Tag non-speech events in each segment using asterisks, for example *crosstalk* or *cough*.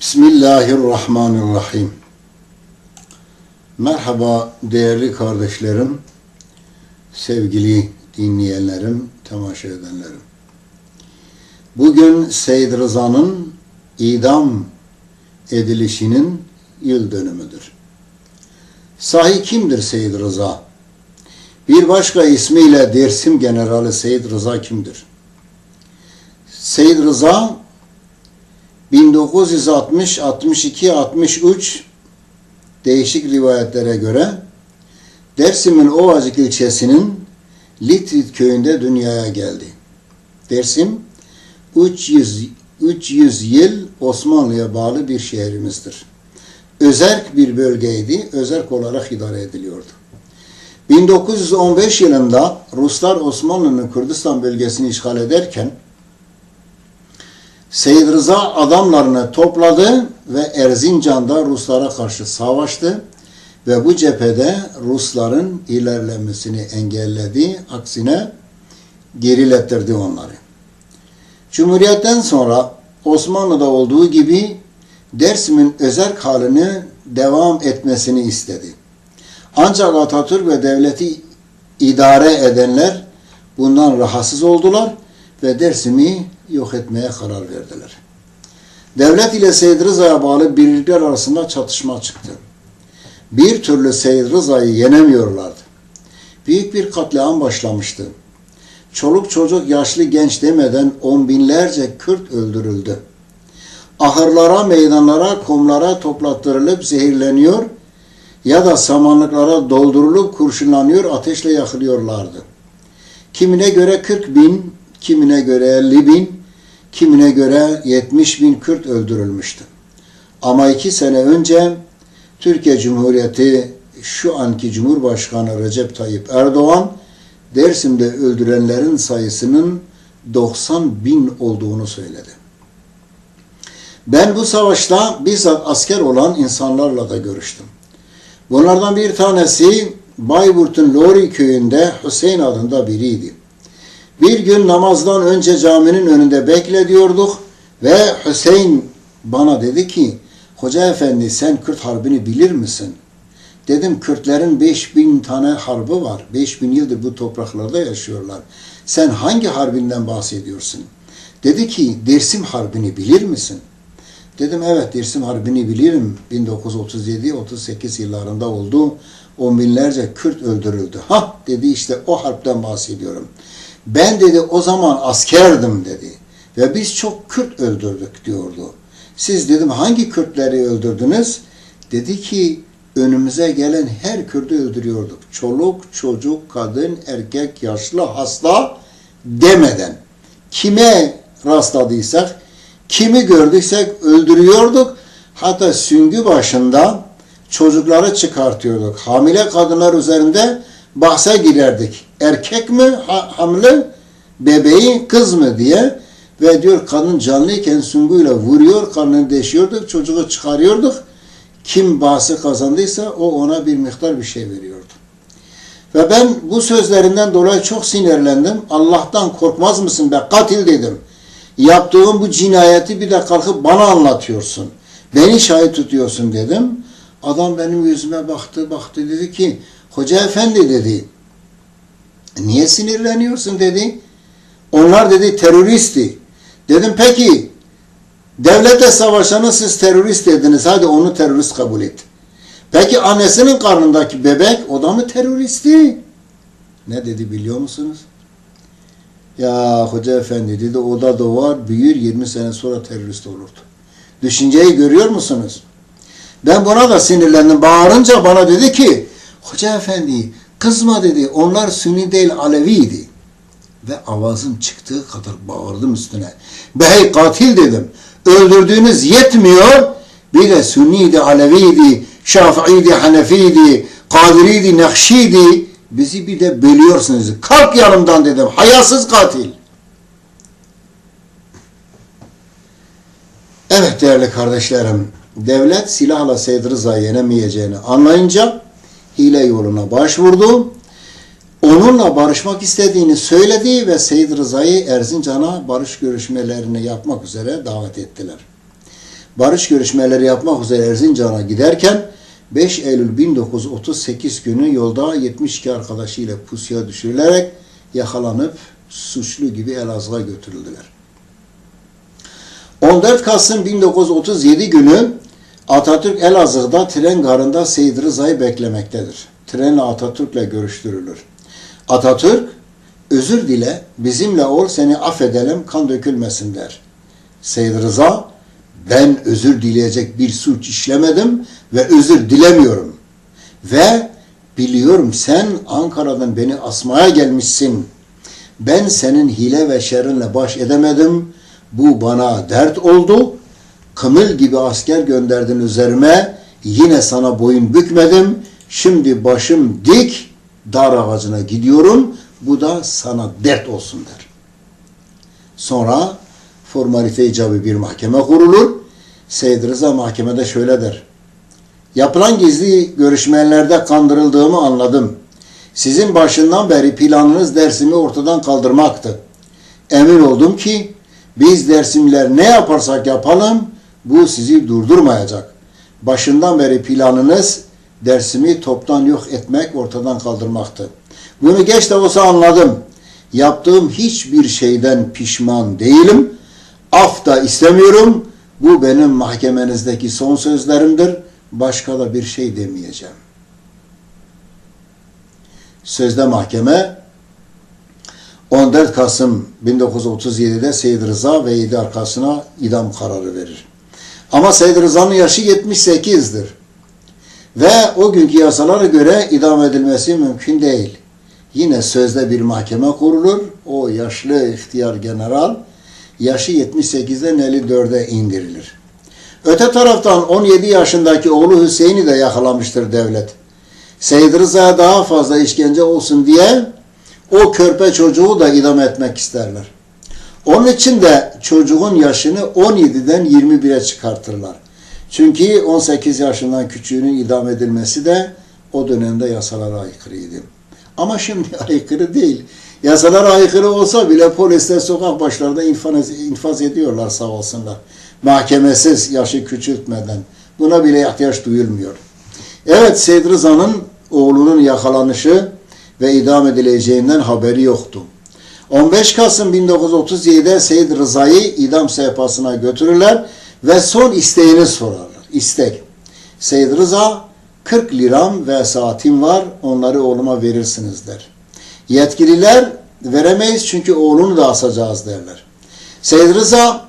Bismillahirrahmanirrahim. Merhaba değerli kardeşlerim, sevgili dinleyenlerim, temaşa edenlerim. Bugün Seyyid Rıza'nın idam edilişinin yıl dönümüdür. Sahi kimdir Seyyid Rıza? Bir başka ismiyle Dersim Generali Seyyid Rıza kimdir? Seyyid Rıza 1960, 62, 63 değişik rivayetlere göre Dersim'in Ovacık ilçesinin Litrit köyünde dünyaya geldi. Dersim 300, 300 yıl Osmanlı'ya bağlı bir şehrimizdir. Özerk bir bölgeydi, özerk olarak idare ediliyordu. 1915 yılında Ruslar Osmanlı'nın Kürdistan bölgesini işgal ederken Seyyid Rıza adamlarını topladı ve Erzincan'da Ruslara karşı savaştı ve bu cephede Rusların ilerlemesini engelledi. Aksine gerilettirdi onları. Cumhuriyetten sonra Osmanlı'da olduğu gibi Dersim'in özel halini devam etmesini istedi. Ancak Atatürk ve devleti idare edenler bundan rahatsız oldular ve Dersim'i yok etmeye karar verdiler. Devlet ile Seyyid Rıza'ya bağlı birlikler arasında çatışma çıktı. Bir türlü Seyyid Rıza'yı yenemiyorlardı. Büyük bir katliam başlamıştı. Çoluk çocuk yaşlı genç demeden on binlerce Kürt öldürüldü. Ahırlara, meydanlara, kumlara toplattırılıp zehirleniyor ya da samanlıklara doldurulup kurşunlanıyor, ateşle yakılıyorlardı. Kimine göre 40 bin, kimine göre 50 bin, kimine göre 70 bin Kürt öldürülmüştü. Ama iki sene önce Türkiye Cumhuriyeti şu anki Cumhurbaşkanı Recep Tayyip Erdoğan Dersim'de öldürenlerin sayısının 90 bin olduğunu söyledi. Ben bu savaşta bizzat asker olan insanlarla da görüştüm. Bunlardan bir tanesi Bayburt'un Lori köyünde Hüseyin adında biriydi. Bir gün namazdan önce caminin önünde beklediyorduk ve Hüseyin bana dedi ki Hoca efendi sen Kürt harbini bilir misin? Dedim Kürtlerin 5000 tane harbı var. 5000 yıldır bu topraklarda yaşıyorlar. Sen hangi harbinden bahsediyorsun? Dedi ki Dersim harbini bilir misin? Dedim evet Dersim harbini bilirim. 1937-38 yıllarında oldu. On binlerce Kürt öldürüldü. Ha dedi işte o harpten bahsediyorum. Ben dedi o zaman askerdim dedi. Ve biz çok Kürt öldürdük diyordu. Siz dedim hangi Kürtleri öldürdünüz? Dedi ki önümüze gelen her Kürt'ü öldürüyorduk. Çoluk, çocuk, kadın, erkek, yaşlı, hasta demeden. Kime rastladıysak, kimi gördüysek öldürüyorduk. Hatta süngü başında çocukları çıkartıyorduk. Hamile kadınlar üzerinde bahse girerdik. Erkek mi hamile, bebeği kız mı diye ve diyor kadın canlıyken süngüyle vuruyor, karnını deşiyorduk, çocuğu çıkarıyorduk. Kim bahsi kazandıysa o ona bir miktar bir şey veriyordu. Ve ben bu sözlerinden dolayı çok sinirlendim. Allah'tan korkmaz mısın be katil dedim. Yaptığım bu cinayeti bir de kalkıp bana anlatıyorsun. Beni şahit tutuyorsun dedim. Adam benim yüzüme baktı baktı dedi ki hoca efendi dedi niye sinirleniyorsun dedi. Onlar dedi teröristi. Dedim peki devlete savaşanı siz terörist dediniz. Hadi onu terörist kabul et. Peki annesinin karnındaki bebek o da mı teröristi? Ne dedi biliyor musunuz? Ya hoca efendi dedi o da doğar büyür 20 sene sonra terörist olurdu. Düşünceyi görüyor musunuz? Ben buna da sinirlendim. Bağırınca bana dedi ki hoca efendi kızma dedi onlar Sünni değil Aleviydi ve avazım çıktığı kadar bağırdım üstüne. Bey katil dedim. Öldürdüğünüz yetmiyor. Bir de Sünniydi, Aleviydi, Şafiiydi, Hanefiydi, Kadiriydi, Nakşiydi. Bizi bir de bölüyorsunuz. Kalk yanımdan dedim. Hayasız katil. Evet değerli kardeşlerim. Devlet silahla Seyyid Rıza'yı yenemeyeceğini anlayınca hile yoluna başvurdu onunla barışmak istediğini söyledi ve Seyyid Rıza'yı Erzincan'a barış görüşmelerini yapmak üzere davet ettiler. barış görüşmeleri yapmak üzere Erzincan'a giderken 5 Eylül 1938 günü yolda 72 arkadaşıyla pusuya düşürülerek yakalanıp suçlu gibi Elazığ'a götürüldüler. 14 Kasım 1937 günü Atatürk Elazığ'da tren garında Seyit Rıza'yı beklemektedir. Trenle Atatürk'le görüştürülür. Atatürk, özür dile, bizimle ol seni affedelim, kan dökülmesin der. Seyit Rıza, ben özür dileyecek bir suç işlemedim ve özür dilemiyorum. Ve biliyorum sen Ankara'dan beni asmaya gelmişsin. Ben senin hile ve şerrinle baş edemedim. Bu bana dert oldu. Kımıl gibi asker gönderdin üzerime. Yine sana boyun bükmedim. Şimdi başım dik dar ağacına gidiyorum. Bu da sana dert olsun der. Sonra formalite icabı bir mahkeme kurulur. Seyyid Rıza mahkemede şöyle der. Yapılan gizli görüşmelerde kandırıldığımı anladım. Sizin başından beri planınız dersimi ortadan kaldırmaktı. Emin oldum ki biz dersimler ne yaparsak yapalım bu sizi durdurmayacak. Başından beri planınız dersimi toptan yok etmek, ortadan kaldırmaktı. Bunu geç de olsa anladım. Yaptığım hiçbir şeyden pişman değilim. Af da istemiyorum. Bu benim mahkemenizdeki son sözlerimdir. Başka da bir şey demeyeceğim. Sözde mahkeme 14 Kasım 1937'de Seyyid Rıza ve 7 arkasına idam kararı verir. Ama Seyyid Rıza'nın yaşı 78'dir. Ve o günkü yasalara göre idam edilmesi mümkün değil. Yine sözde bir mahkeme kurulur. O yaşlı ihtiyar general yaşı 78'den 54'e indirilir. Öte taraftan 17 yaşındaki oğlu Hüseyin'i de yakalamıştır devlet. Seyyid Rıza'ya daha fazla işkence olsun diye o körpe çocuğu da idam etmek isterler. Onun için de çocuğun yaşını 17'den 21'e çıkartırlar. Çünkü 18 yaşından küçüğünün idam edilmesi de o dönemde yasalara aykırıydı. Ama şimdi *laughs* aykırı değil. Yasalara aykırı olsa bile polisler sokak başlarında infaz, infaz ediyorlar sağ olsunlar. Mahkemesiz yaşı küçültmeden. Buna bile ihtiyaç duyulmuyor. Evet Seyyid Rıza'nın oğlunun yakalanışı ve idam edileceğinden haberi yoktu. 15 Kasım 1937'de Seyyid Rıza'yı idam sehpasına götürürler ve son isteğini sorarlar. İstek. Seyyid Rıza 40 liram ve saatim var onları oğluma verirsiniz der. Yetkililer veremeyiz çünkü oğlunu da asacağız derler. Seyyid Rıza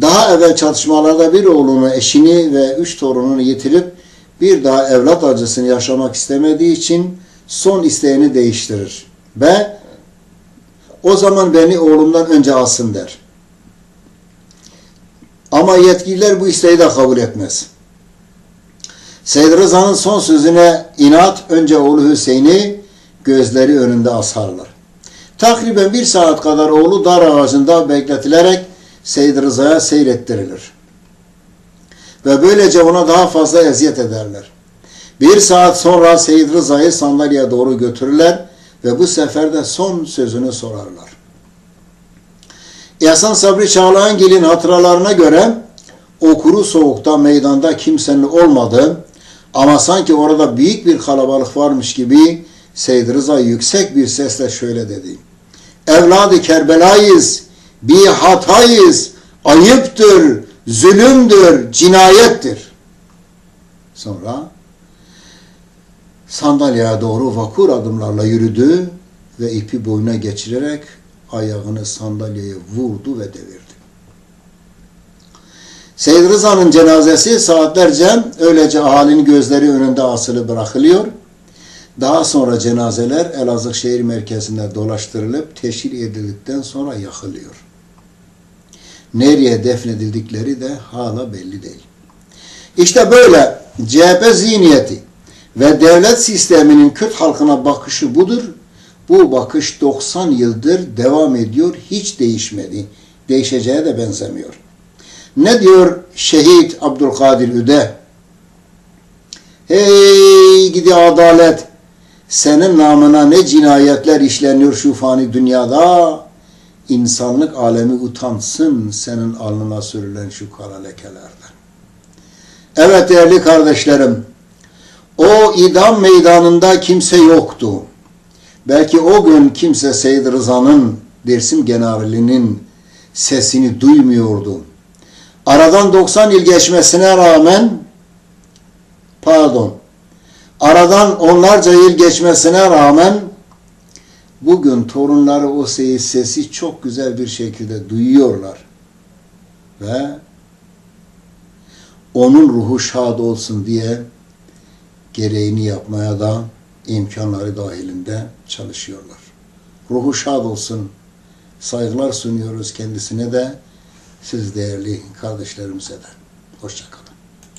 daha evvel çatışmalarda bir oğlunu, eşini ve üç torununu yitirip bir daha evlat acısını yaşamak istemediği için son isteğini değiştirir. Ve o zaman beni oğlumdan önce alsın der. Ama yetkililer bu isteği de kabul etmez. Seyyid Rıza'nın son sözüne inat önce oğlu Hüseyin'i gözleri önünde asarlar. Takriben bir saat kadar oğlu dar ağacında bekletilerek Seyyid Rıza'ya seyrettirilir. Ve böylece ona daha fazla eziyet ederler. Bir saat sonra Seyyid Rıza'yı sandalyeye doğru götürürler ve bu sefer de son sözünü sorarlar. Yasan Sabri Çağlayangil'in hatıralarına göre o kuru soğukta meydanda kimsenin olmadığı ama sanki orada büyük bir kalabalık varmış gibi Seyyid Rıza yüksek bir sesle şöyle dedi. Evladı Kerbelayız, bir hatayız, ayıptır, zulümdür, cinayettir. Sonra sandalyeye doğru vakur adımlarla yürüdü ve ipi boyuna geçirerek ayağını sandalyeye vurdu ve devirdi. Seyyid Rıza'nın cenazesi saatlerce öylece ahalinin gözleri önünde asılı bırakılıyor. Daha sonra cenazeler Elazığ şehir merkezinde dolaştırılıp teşhir edildikten sonra yakılıyor. Nereye defnedildikleri de hala belli değil. İşte böyle CHP zihniyeti ve devlet sisteminin Kürt halkına bakışı budur. Bu bakış 90 yıldır devam ediyor, hiç değişmedi. Değişeceğe de benzemiyor. Ne diyor şehit Abdülkadir Üde? Hey gidi adalet! Senin namına ne cinayetler işleniyor şu fani dünyada. İnsanlık alemi utansın senin alnına sürülen şu kara lekelerden. Evet değerli kardeşlerim, o idam meydanında kimse yoktu. Belki o gün kimse Seyyid Rıza'nın Dersim Generali'nin sesini duymuyordu. Aradan 90 yıl geçmesine rağmen pardon aradan onlarca yıl geçmesine rağmen bugün torunları o se- sesi çok güzel bir şekilde duyuyorlar. Ve onun ruhu şad olsun diye gereğini yapmaya da imkanları dahilinde çalışıyorlar. Ruhu şad olsun. Saygılar sunuyoruz kendisine de, siz değerli kardeşlerimize de. Hoşçakalın.